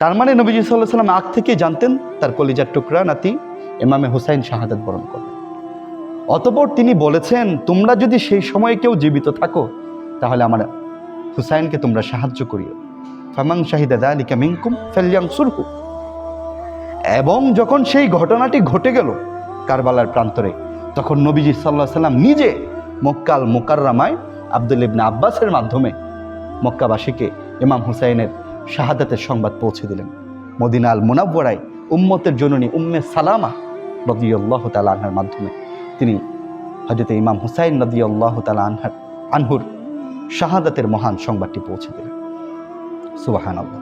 তার মানে নবীজি সাল্লাহ সাল্লাম আগ থেকে জানতেন তার কলিজার টুকরা নাতি ইমামে হুসাইন শাহাদাত বরণ করবে। অতপর তিনি বলেছেন, তোমরা যদি সেই সময়ে কেউ জীবিত থাকো, তাহলে আমার হুসাইনকে তোমরা সাহায্য করিও। ফামাং শাহিদা দালিকা মিনকুম ফেলিয়াং সুরহু এবং যখন সেই ঘটনাটি ঘটে গেল কারবালার প্রান্তরে, তখন নবীজি সাল্লাহ সাল্লাম নিজে মক্কাল মোকাররামায় আব্দুল ইবনা আব্বাসের মাধ্যমে মক্কাবাসীকে ইমাম হুসাইনের শাহাদাতের সংবাদ পৌঁছে দিলেন। মদিনা আল মুনাব্বরায় উম্মতের জননী উম্মে সালামা রদিউল্লাহ তালা আনহার মাধ্যমে তিনি হজরত ইমাম হুসাইন রদিউল্লাহ তালা আনহার, আনহুর শাহাদাতের মহান সংবাদটি পৌঁছে দিলেন। সুবাহান আল্লাহ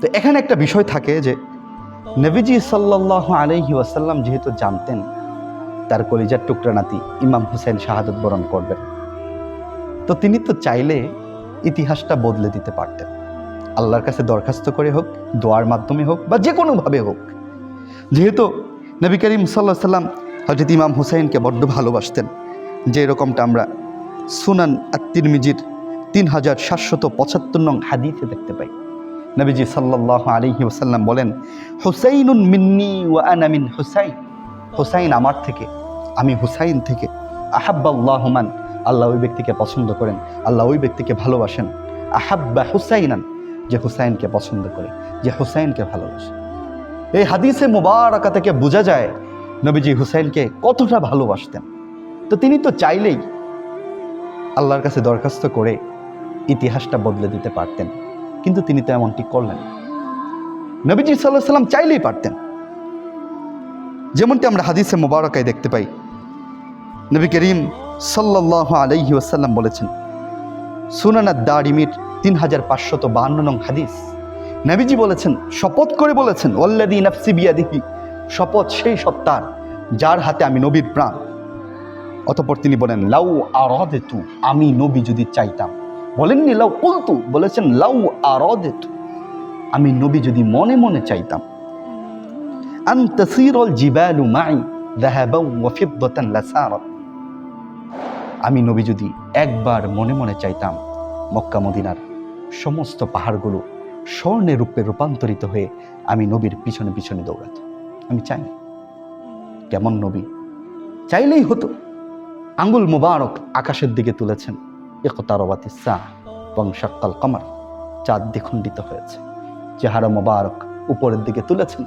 তো এখানে একটা বিষয় থাকে যে নবীজি সাল্লাহ আলহি ওয়াসাল্লাম যেহেতু জানতেন, তার কলিজার টুকরা নাতি ইমাম হুসেন শাহাদত বরণ করবেন। তো তিনি তো চাইলে ইতিহাসটা বদলে দিতে পারতেন। আল্লাহর কাছে দরখাস্ত করে হোক, দোয়ার মাধ্যমে হোক বা যে কোনোভাবে হোক। যেহেতু নবী করিম সাল্লাহ সাল্লাম হজরত ইমাম হুসাইনকে বড্ড ভালোবাসতেন, যে এরকমটা আমরা সুনান আত্মির মিজির তিন হাজার সাতশত পঁচাত্তর নং হাদিসে দেখতে পাই। নবীজি সাল্লাহ আলহি ওসাল্লাম বলেন, হুসাইনুন মিন্নি ওয়া মিন হুসাইন। হুসাইন আমার থেকে, আমি হুসাইন থেকে আহাব্বাল্লাহমান আল্লাহ ওই ব্যক্তিকে পছন্দ করেন, আল্লাহ ওই ব্যক্তিকে ভালোবাসেন। আহাব্বা হুসাইনান যে হুসাইনকে পছন্দ করে, যে হুসাইনকে ভালোবাসে। এই হাদিসে মুবারকা থেকে বোঝা যায়, নবীজি হুসাইনকে কতটা ভালোবাসতেন। তো তিনি তো চাইলেই আল্লাহর কাছে দরখাস্ত করে ইতিহাসটা বদলে দিতে পারতেন, কিন্তু তিনি তো এমনটি করলেন নবীজি সাল্লাহ সাল্লাম চাইলেই পারতেন। যেমনটি আমরা হাদিসে মুবারকায় দেখতে পাই। নবী করিম সাল্লাহ আলাইহি ওয়াসাল্লাম বলেছেন সুনানাদ দারিমির তিন হাজার পাঁচশত বাহান্ন নং হাদিস। নবীজি বলেছেন, শপথ করে বলেছেন ওল্লাদি নাফসি বিয়াদিহি, শপথ সেই সত্তার যার হাতে আমি নবীর প্রাণ। অতপর তিনি বলেন, লাউ আরদেতু, আমি নবী যদি চাইতাম। বলেননি, লাউ কুলতু বলেছেন, লাউ আরদেতু, আমি নবী যদি মনে মনে চাইতাম। আন তাসিরুল জিবালু মাই ওয়া ফিদ্দাতান লাসারাত। আমি নবী যদি একবার মনে মনে চাইতাম, মক্কা মদিনার সমস্ত পাহাড়গুলো স্বর্ণের রূপে রূপান্তরিত হয়ে আমি নবীর পিছনে পিছনে দৌড়াত। আমি চাই। কেমন নবী? চাইলেই হতো। আঙ্গুল মুবারক আকাশের দিকে তুলেছেন। একতারবাতি সাহ বংশাক্কাল কমার চাঁদ দ্বিখণ্ডিত হয়েছে। চেহারা মুবারক উপরের দিকে তুলেছেন।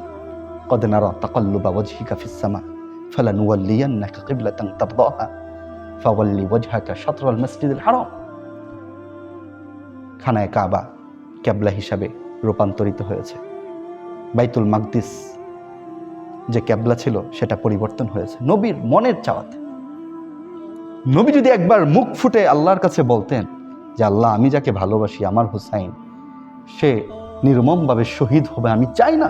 কদ নারা তাকাল্লুবা ওয়াজহিকা ফিস সামা, ফালানুওয়াল্লিয়ান্নাকা কিবলাতান তারদাহা। ফাওয়াল্লি ওয়াজহাকা শাতরাল মসজিদুল হারাম খানায় কাবা ক্যাবলা হিসাবে রূপান্তরিত হয়েছে। বাইতুল মাকদিস যে ক্যাবলা ছিল, সেটা পরিবর্তন হয়েছে। নবীর মনের চাওয়াতে। নবী যদি একবার মুখ ফুটে আল্লাহর কাছে বলতেন যে, আল্লাহ, আমি যাকে ভালোবাসি, আমার হুসাইন, সে নির্মমভাবে শহীদ হবে, আমি চাই না,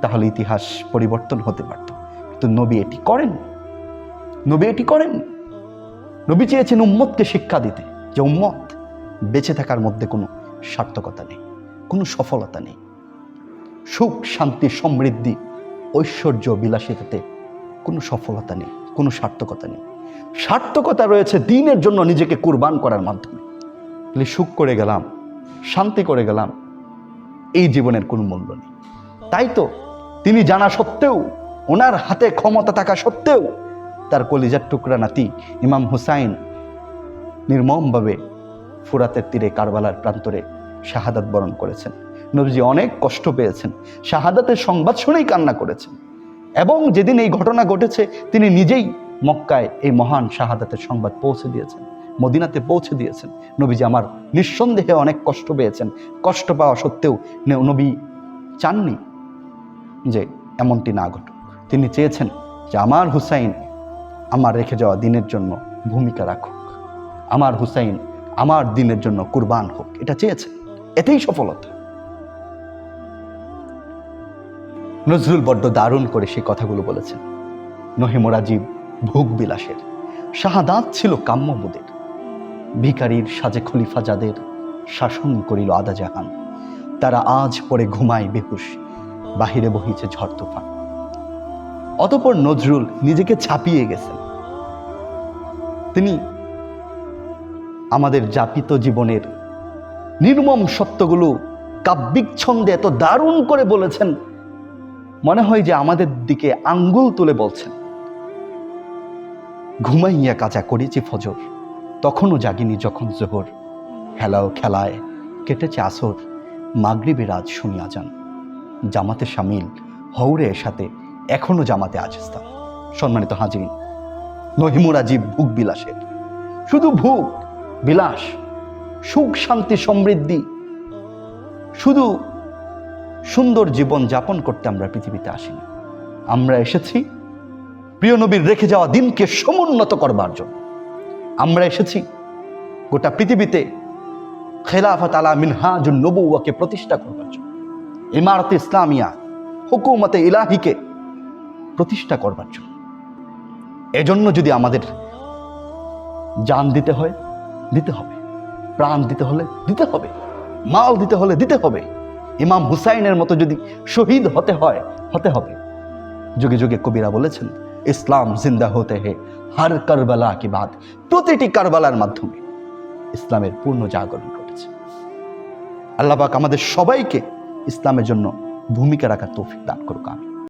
তাহলে ইতিহাস পরিবর্তন হতে পারত। কিন্তু নবী এটি করেন নবী এটি করেন নবী চেয়েছেন উম্মতকে শিক্ষা দিতে। যে উম্মত বেঁচে থাকার মধ্যে কোনো সার্থকতা নেই, কোনো সফলতা নেই। সুখ, শান্তি, সমৃদ্ধি, ঐশ্বর্য, বিলাসিতাতে কোনো সফলতা নেই, কোনো সার্থকতা নেই। সার্থকতা রয়েছে দিনের জন্য নিজেকে কুরবান করার মাধ্যমে। বলে সুখ করে গেলাম, শান্তি করে গেলাম, এই জীবনের কোনো মূল্য নেই। তাই তো তিনি জানা সত্ত্বেও, ওনার হাতে ক্ষমতা থাকা সত্ত্বেও তার কলিজার টুকরা নাতি ইমাম হুসাইন নির্মমভাবে ফুরাতের তীরে কারবালার প্রান্তরে শাহাদাত বরণ করেছেন। নবীজি অনেক কষ্ট পেয়েছেন। শাহাদাতের সংবাদ শুনেই কান্না করেছেন। এবং যেদিন এই ঘটনা ঘটেছে, তিনি নিজেই মক্কায় এই মহান শাহাদাতের সংবাদ পৌঁছে দিয়েছেন, মদিনাতে পৌঁছে দিয়েছেন। নবীজি আমার নিঃসন্দেহে অনেক কষ্ট পেয়েছেন। কষ্ট পাওয়া সত্ত্বেও নবী চাননি যে এমনটি না ঘটুক। তিনি চেয়েছেন যে আমার হুসাইন আমার রেখে যাওয়া দিনের জন্য ভূমিকা রাখুক। আমার হুসাইন আমার দিনের জন্য কুরবান হোক, এটা চেয়েছেন এতেই সফলতা। নজরুল বড্ড দারুণ করে সেই কথাগুলো বলেছেন। নহে মোরাজিব ভোগ বিলাসের, শাহাদাত ছিল কাম্যবোধের। ভিকারির সাজে খলিফা যাদের শাসন করিল আদা জাহান তারা আজ পরে ঘুমায় বেহুশ, বাহিরে বহিছে ঝড় তুফান। অতপর নজরুল নিজেকে ছাপিয়ে গেছেন। তিনি আমাদের জাপিত জীবনের নির্মম সত্যগুলো কাব্যিক ছন্দে এত দারুণ করে বলেছেন, মনে হয় যে আমাদের দিকে আঙ্গুল তুলে বলছেন। ঘুমাইয়া কাজা করেছি ফজর, তখনও জাগিনি যখন জোহর। হেলাও খেলায় কেটেছে আসর মাগরিবে রাজ শুনিয়া যান জামাতে সামিল হৌরে সাথে এখনও জামাতে আজস্তান সম্মানিত হাজিরিন নহিমুর ভুক বিলাসের। শুধু ভুক বিলাস, সুখ, শান্তি, সমৃদ্ধি, শুধু সুন্দর জীবন যাপন করতে আমরা পৃথিবীতে আসিনি। আমরা এসেছি প্রিয় নবীর রেখে যাওয়া দিনকে সমুন্নত করবার জন্য। আমরা এসেছি গোটা পৃথিবীতে খেলাফত আলা মিনহাজুন নবুয়াকে প্রতিষ্ঠা করবার জন্য। ইমারত ইসলামিয়া, হুকুমতে ইলাহিকে প্রতিষ্ঠা করবার জন্য। এজন্য যদি আমাদের জান দিতে হয়, দিতে হবে। প্রাণ দিতে হলে দিতে হবে। মাল দিতে হলে দিতে হবে। ইমাম হুসাইনের মতো যদি শহীদ হতে হয়, হতে হবে। যুগে যুগে কবিরা বলেছেন, ইসলাম জিন্দা হতে হে হার কারবালা কি বাদ। প্রতিটি কারবালার মাধ্যমে ইসলামের পূর্ণ জাগরণ ঘটেছে। আল্লাপাক আমাদের সবাইকে ইসলামের জন্য ভূমিকা রাখার তৌফিক দান করুক আমি